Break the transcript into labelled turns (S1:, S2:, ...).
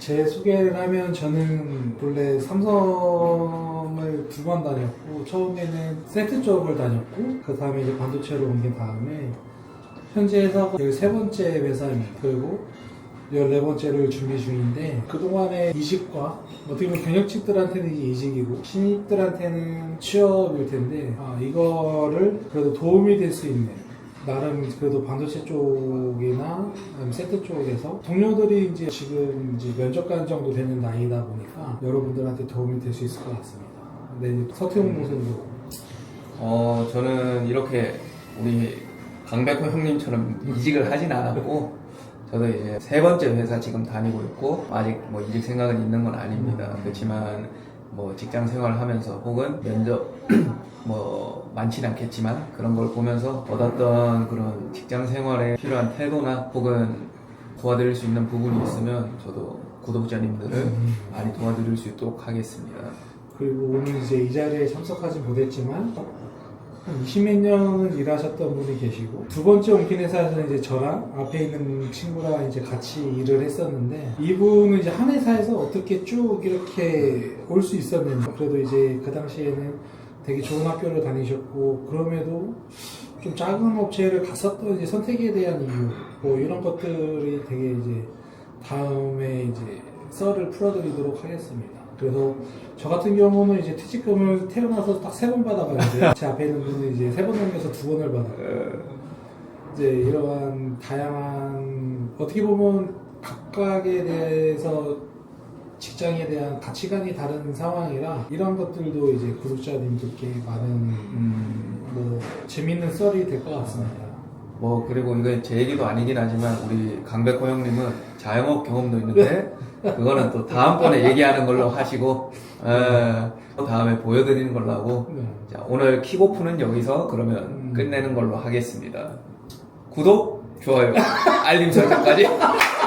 S1: 제 소개를 하면 저는 본래 삼성을 두 번 다녔고 처음에는 세트 쪽을 다녔고 그 다음에 이제 반도체로 옮긴 다음에 현재 회사가 13번째 회사입니다. 그리고 14번째를 준비 중인데 그동안의 이직과 어떻게 보면 경력직들한테는 이게 이직이고 신입들한테는 취업일 텐데 아, 이거를 그래도 도움이 될 수 있는 나름 그래도 반도체 쪽이나 세트 쪽에서 동료들이 이제 지금 이제 면접관 정도 되는 나이다 보니까 여러분들한테 도움이 될 수 있을 것 같습니다. 네, 서태웅 선생도
S2: 어, 저는 이렇게 우리 강백호 형님처럼 이직을 하진 않았고, 저도 이제 세 번째 회사 지금 다니고 있고, 아직 뭐 이직 생각은 있는 건 아닙니다. 그렇지만, 뭐 직장 생활을 하면서 혹은 면접, 뭐 많지는 않겠지만 그런 걸 보면서 얻었던 그런 직장 생활에 필요한 태도나 혹은 도와드릴 수 있는 부분이 있으면 저도 구독자님들을 많이 도와드릴 수 있도록 하겠습니다.
S1: 그리고 오늘 이제 이 자리에 참석하지 못했지만 한 20몇 년을 일하셨던 분이 계시고 두 번째 옮긴 회사에서는 이제 저랑 앞에 있는 친구랑 이제 같이 일을 했었는데 이분은 이제 한 회사에서 어떻게 쭉 이렇게 올 수 있었는지 그래도 이제 그 당시에는 되게 좋은 학교를 다니셨고 그럼에도 좀 작은 업체를 갔었던 이제 선택에 대한 이유 뭐 이런 것들이 되게 이제 다음에 이제 썰을 풀어드리도록 하겠습니다. 그래서 저 같은 경우는 이제 퇴직금을 태어나서 딱 세 번 받아봤는데 제 앞에 있는 분은 이제 세 번 넘겨서 두 번을 받아요. 이제 이러한 다양한 어떻게 보면 각각에 대해서 직장에 대한 가치관이 다른 상황이라 이런 것들도 이제 구독자님들께 많은
S2: 음,
S1: 뭐 재밌는 썰이 될 것 같습니다.
S2: 뭐 그리고 이거 제 얘기도 아니긴 하지만 우리 강백호 형님은 자영업 경험도 있는데 그거는 또 다음번에 얘기하는 걸로 하시고 에, 또 다음에 보여드리는 걸로 하고
S1: 네.
S2: 자, 오늘 킥오프는 여기서 그러면
S1: 음.
S2: 끝내는 걸로 하겠습니다. 구독, 좋아요, 알림 설정까지